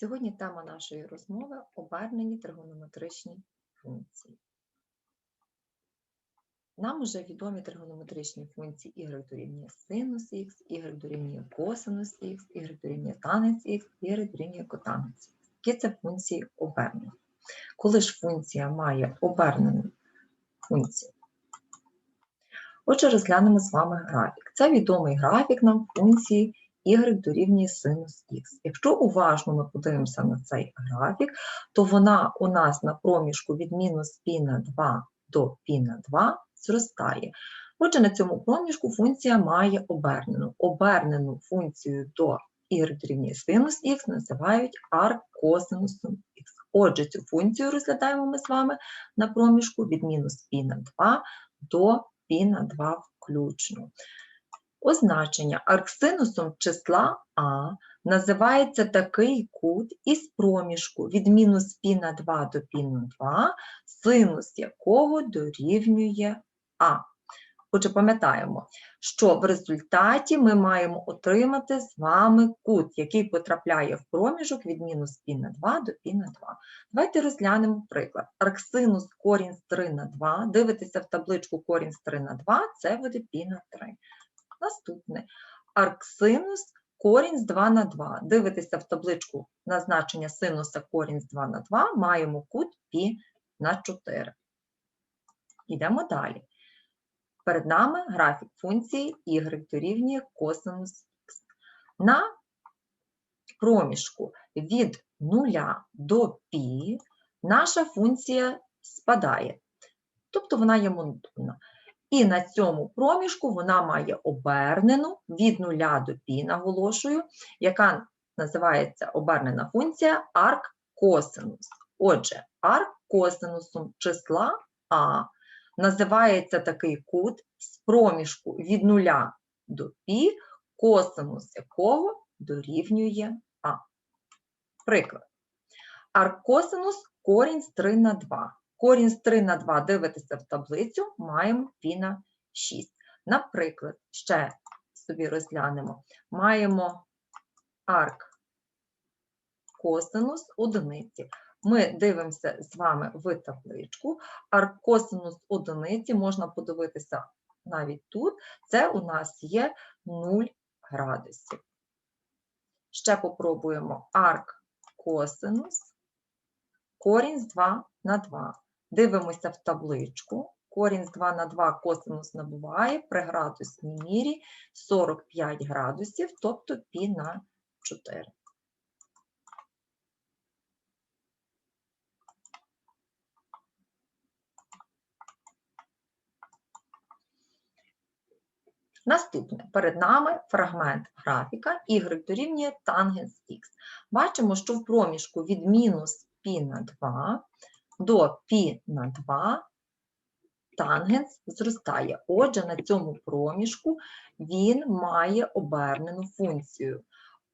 Сьогодні тема нашої розмови обернені тригонометричні функції. Нам вже відомі тригонометричні функції y дорівнює синус х, y дорівнює косинус х, y дорівнює танець х, y дорівнює котанець. Які це функції обернені? Коли ж функція має обернену функцію? Отже, розглянемо з вами графік. Це відомий графік нам функції y дорівнює синус x. Якщо уважно ми подивимося на цей графік, то вона у нас на проміжку від мінус пі на 2 до пі на 2 зростає. Отже, на цьому проміжку функція має обернену. Обернену функцію до y дорівнює синус x називають аркосинусом х. Отже, цю функцію розглядаємо ми з вами на проміжку від мінус пі на 2 до пі на 2 включно. Означення арксинусом числа А називається такий кут із проміжку від мінус пі на 2 до пі на 2, синус якого дорівнює А. Отже, пам'ятаємо, що в результаті ми маємо отримати з вами кут, який потрапляє в проміжок від мінус пі на 2 до пі на 2. Давайте розглянемо приклад. Арксинус корінь з 3 на 2. Дивитися в табличку корінь з 3 на 2, це буде пі на 3. Наступне. Арксинус корінь з 2 на 2. Дивитеся в табличку на значення синуса корінь з 2 на 2, маємо кут π на 4. Йдемо далі. Перед нами графік функції y дорівнює косинус х. На проміжку від 0 до π наша функція спадає, тобто вона є монотонна. І на цьому проміжку вона має обернену від 0 до π, наголошую, яка називається обернена функція арк-косинус. Отже, арк-косинусом числа А називається такий кут з проміжку від 0 до π, косинус якого дорівнює А. Приклад. Аркосинус корінь з 3 на 2. Корінь з 3 на 2 дивитеся в таблицю, маємо π на 6. Наприклад, ще собі розглянемо. Маємо арк косинус одиниці. Ми дивимося з вами в табличку. Аркосинус одиниці можна подивитися навіть тут. Це у нас є 0 градусів. Ще попробуємо арк косинус, корінь з 2 на 2. Дивимося в табличку. Корінь з 2 на 2 косинус набуває при градусній мірі 45 градусів, тобто π на 4. Наступне, перед нами фрагмент графіка y дорівнює тангенс х. Бачимо, що в проміжку від мінус π на 2 до Пі на 2 тангенс зростає. Отже, на цьому проміжку він має обернену функцію.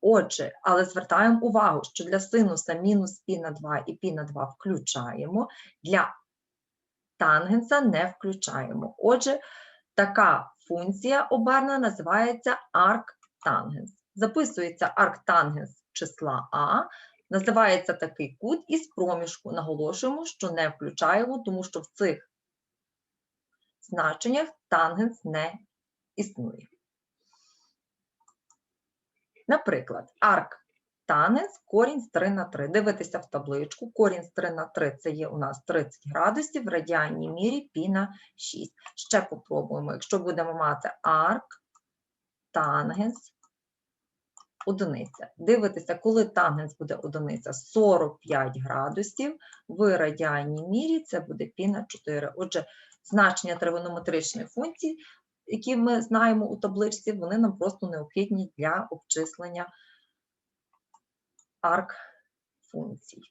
Отже, але звертаємо увагу, що для синуса мінус пі на 2 і пі на 2 включаємо, для тангенса не включаємо. Отже, така функція обернена називається арктангенс. Записується арктангенс числа А називається такий кут із проміжку. Наголошуємо, що не включаємо, тому що в цих значеннях тангенс не існує. Наприклад, арк танець корінь з 3 на 3. Дивитеся в табличку, корінь з 3 на 3 це є у нас 30 градусів, в радіальній мірі π на 6. Ще попробуємо, якщо будемо мати арк, тангенс, одиниця. Дивитеся, коли тангенс буде одиниця 45 градусів, в радіальній мірі це буде π на 4. Отже, значення тригонометричної функції, які ми знаємо у табличці, вони нам просто необхідні для обчислення арк функцій.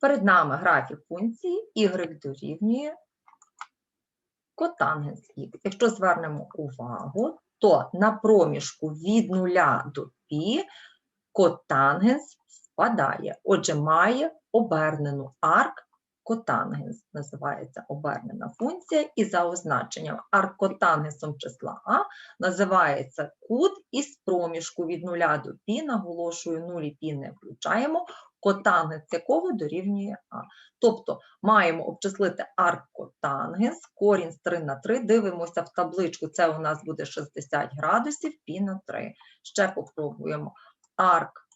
Перед нами графік функції y дорівнює котангенс х. Якщо звернемо увагу, то на проміжку від 0 до π котангенс спадає. Отже, має обернену арк Котангенс називається обернена функція, і за означенням аркотангенсом числа А називається кут із проміжку від 0 до π, наголошую 0 і π не включаємо, котангенс якого дорівнює А. Тобто маємо обчислити аркотангенс, корінь з 3 на 3, дивимося в табличку, це у нас буде 60 градусів, π на 3. Ще попробуємо арк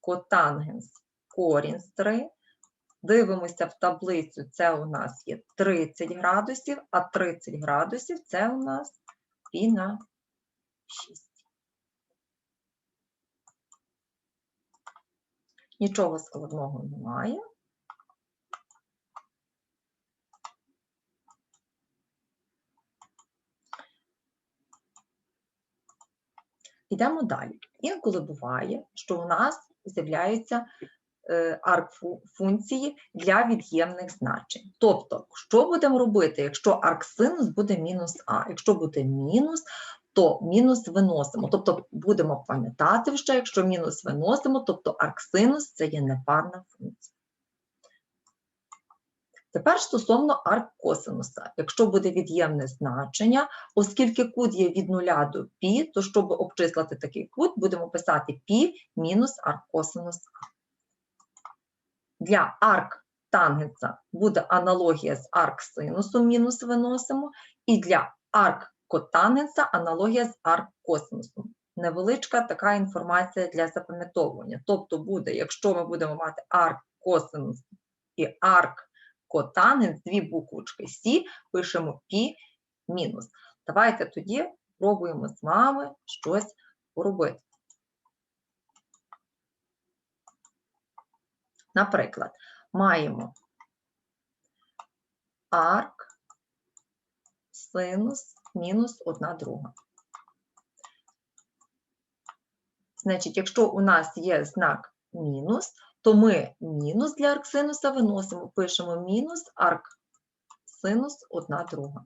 котангенс корінь з 3. Дивимося в таблицю, це у нас є 30 градусів, а 30 градусів це у нас π на 6. Нічого складного немає. Йдемо далі. Інколи буває, що у нас з'являються е, арк-функції для від'ємних значень. Тобто, що будемо робити, якщо арксинус буде мінус А? Якщо буде мінус, то мінус виносимо. Тобто будемо пам'ятати вже, якщо мінус виносимо, тобто арксинус це є непарна функція. Тепер стосовно арккосинуса. Якщо буде від'ємне значення, оскільки кут є від 0 до π, то щоб обчислити такий кут, будемо писати π мінус арккосинус А. Для арктангенса буде аналогія з арксинусом мінус виносимо, і для арккотангенса аналогія з арккосинусом. Невеличка така інформація для запам'ятовування. Тобто буде, якщо ми будемо мати арккосинус і арк котангенс, дві буквочки Сі, пишемо пі мінус. Давайте тоді пробуємо з вами щось поробити. Наприклад, маємо арк, синус мінус одна друга. Значить, якщо у нас є знак мінус, то ми мінус для арксинуса виносимо, пишемо мінус арксинус одна друга.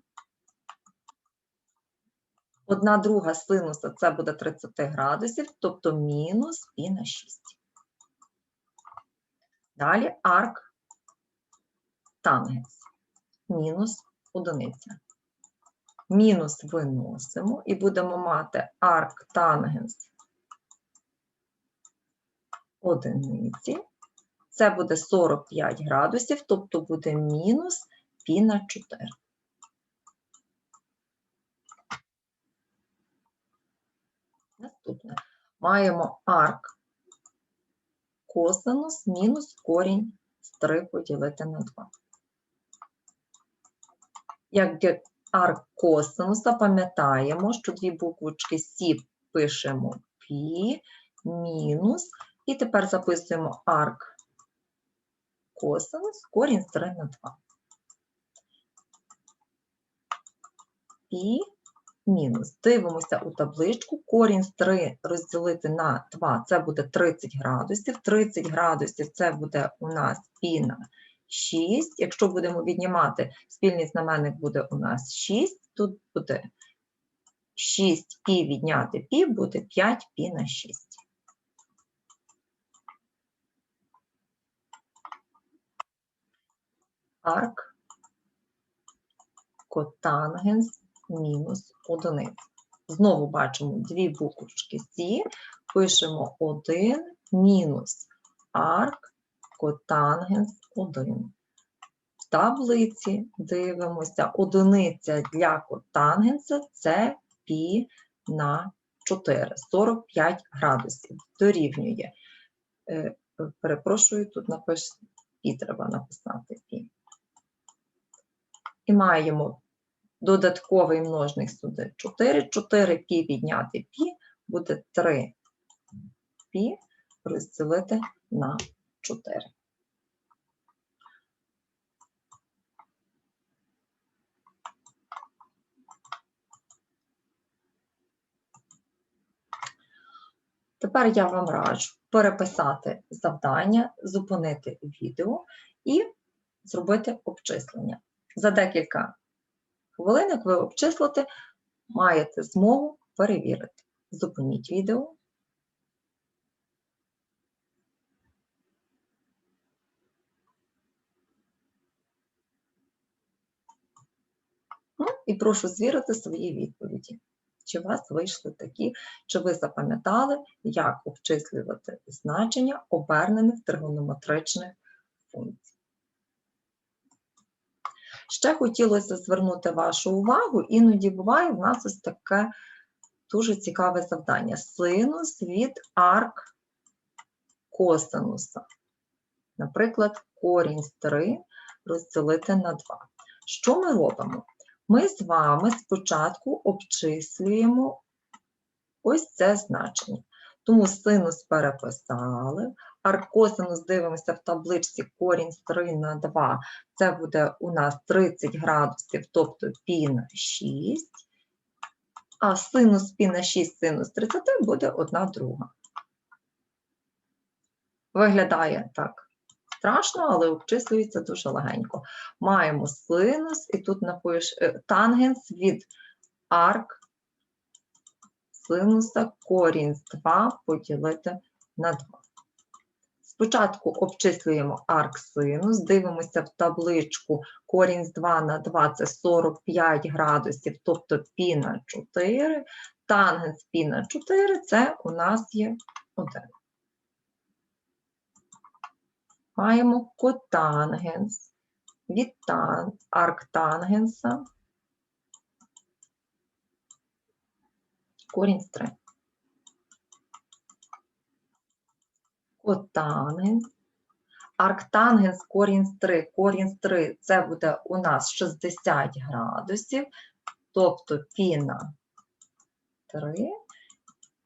Одна друга синуса це буде 30 градусів, тобто мінус пі на 6. Далі арк тангенс, мінус одиниця. Мінус виносимо і будемо мати арк тангенс одиниці. Це буде 45 градусів, тобто буде мінус пі на 4. Наступне. Маємо арк косинус мінус корінь з 3 поділити на 2. Як арк косинуса пам'ятаємо, що дві буквочки Сі пишемо пі мінус, і тепер записуємо арк косинус, корінь з 3 на 2. І мінус. Дивимося у табличку, корінь з 3 розділити на 2, це буде 30 градусів. 30 градусів це буде у нас пі на 6. Якщо будемо віднімати, спільний знаменник буде у нас 6, тут буде 6 пі відняти пі, буде 5 пі на 6. арк котангенс мінус одиниця. Знову бачимо дві буквочки Сі, пишемо 1 мінус арк котангенс 1. В таблиці дивимося, одиниця для котангенса це пі на 4, 45 градусів. Дорівнює. Е, перепрошую, тут напишу, пі треба написати пі. І маємо додатковий множник сюди 4. 4 пі відняти пі буде 3 пі розділити на 4. Тепер я вам раджу переписати завдання, зупинити відео і зробити обчислення. За декілька хвилинок ви обчислите, маєте змогу перевірити. Зупиніть відео. І прошу звірити свої відповіді. Чи у вас вийшли такі, чи ви запам'ятали, як обчислювати значення обернених тригонометричних функцій. Ще хотілося звернути вашу увагу, іноді буває в нас ось таке дуже цікаве завдання. Синус від арк косинуса. Наприклад, корінь з 3 розділити на 2. Що ми робимо? Ми з вами спочатку обчислюємо ось це значення. Тому синус переписали, аркосинус дивимося в табличці корінь з 3 на 2. Це буде у нас 30 градусів, тобто пі на 6. А синус пі на 6, синус 30 буде 1 друга. Виглядає так страшно, але обчислюється дуже легенько. Маємо синус, і тут напиш е, тангенс від арк синуса корінь з 2 поділити на 2. Спочатку обчислюємо арк синус, дивимося в табличку корінь з 2 на 2 це 45 градусів, тобто пі на 4. Тангенс пі на 4 це у нас є 1 маємо котангенс від тан, арктангенса корінь з 3. Котангенс. Арктангенс корінь з 3. Корінь з 3 це буде у нас 60 градусів, тобто пі на 3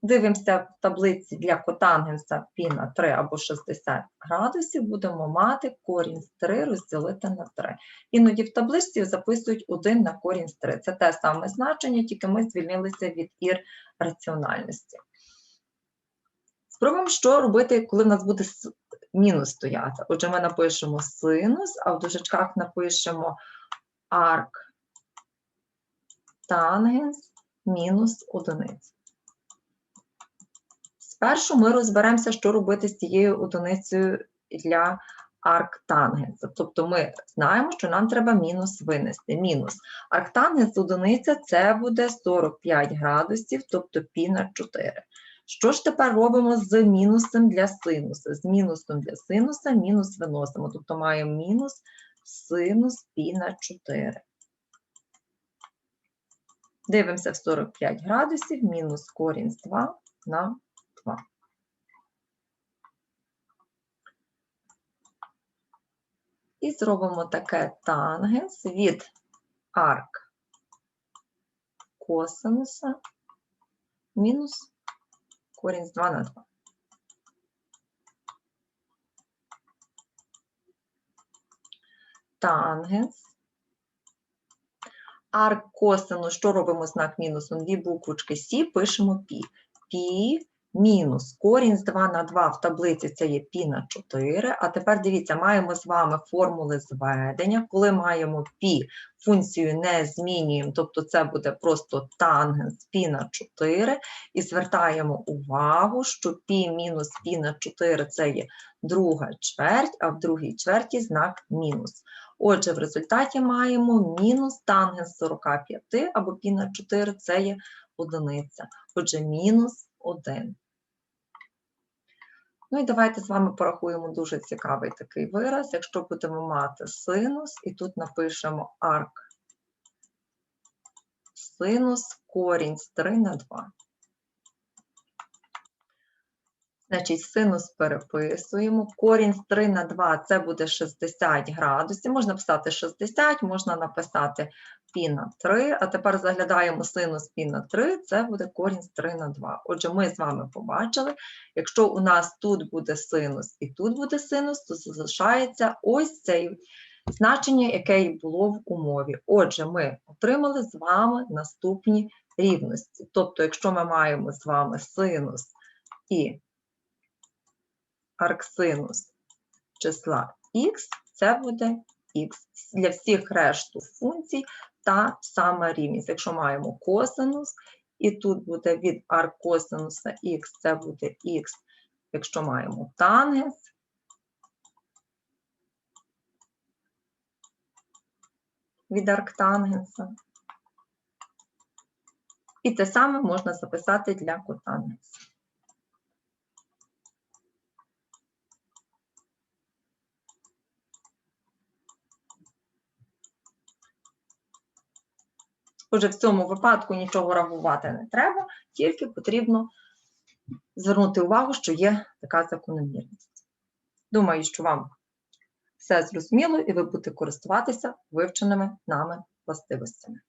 Дивимося в таблиці для котангенса пі на 3 або 60 градусів, будемо мати корінь з 3 розділити на 3. Іноді в табличці записують 1 на корінь з 3. Це те саме значення, тільки ми звільнилися від ір раціональності. Спробуємо, що робити, коли в нас буде мінус стояти. Отже, ми напишемо синус, а в дужечках напишемо арк тангенс мінус одиниця. Спершу ми розберемося, що робити з цією одиницею для арктангенса. Тобто ми знаємо, що нам треба мінус винести. Мінус. Арктангенс одиниця це буде 45 градусів, тобто пі на 4. Що ж тепер робимо з мінусом для синуса? З мінусом для синуса мінус виносимо, тобто маємо мінус синус пі на 4. Дивимося в 45 градусів, мінус корінь з 2 на 2. І зробимо таке тангенс від арк косинуса мінус корінь з 2 на 2. Тангенс. Арк косину, що робимо знак мінусом? Дві буквочки Сі, пишемо пі. Пі мінус корінь з 2 на 2 в таблиці це є пі на 4. А тепер дивіться, маємо з вами формули зведення. Коли маємо пі, функцію не змінюємо, тобто це буде просто тангенс пі на 4. І звертаємо увагу, що пі мінус пі на 4 це є друга чверть, а в другій чверті знак мінус. Отже, в результаті маємо мінус тангенс 45 або пі на 4 це є одиниця. Отже, мінус 1. Ну і давайте з вами порахуємо дуже цікавий такий вираз. Якщо будемо мати синус, і тут напишемо арк синус корінь з 3 на 2. Значить, синус переписуємо. Корінь з 3 на 2 це буде 60 градусів. Можна писати 60, можна написати пі на 3, а тепер заглядаємо синус пі на 3, це буде корінь з 3 на 2. Отже, ми з вами побачили, якщо у нас тут буде синус і тут буде синус, то залишається ось це значення, яке і було в умові. Отже, ми отримали з вами наступні рівності. Тобто, якщо ми маємо з вами синус і арксинус числа х, це буде х. Для всіх решту функцій та сама рівність. Якщо маємо косинус, і тут буде від аркосинуса х, це буде х, якщо маємо тангенс, від арктангенса, І те саме можна записати для котанець. Отже, в цьому випадку нічого рахувати не треба, тільки потрібно звернути увагу, що є така закономірність. Думаю, що вам все зрозуміло, і ви будете користуватися вивченими нами властивостями.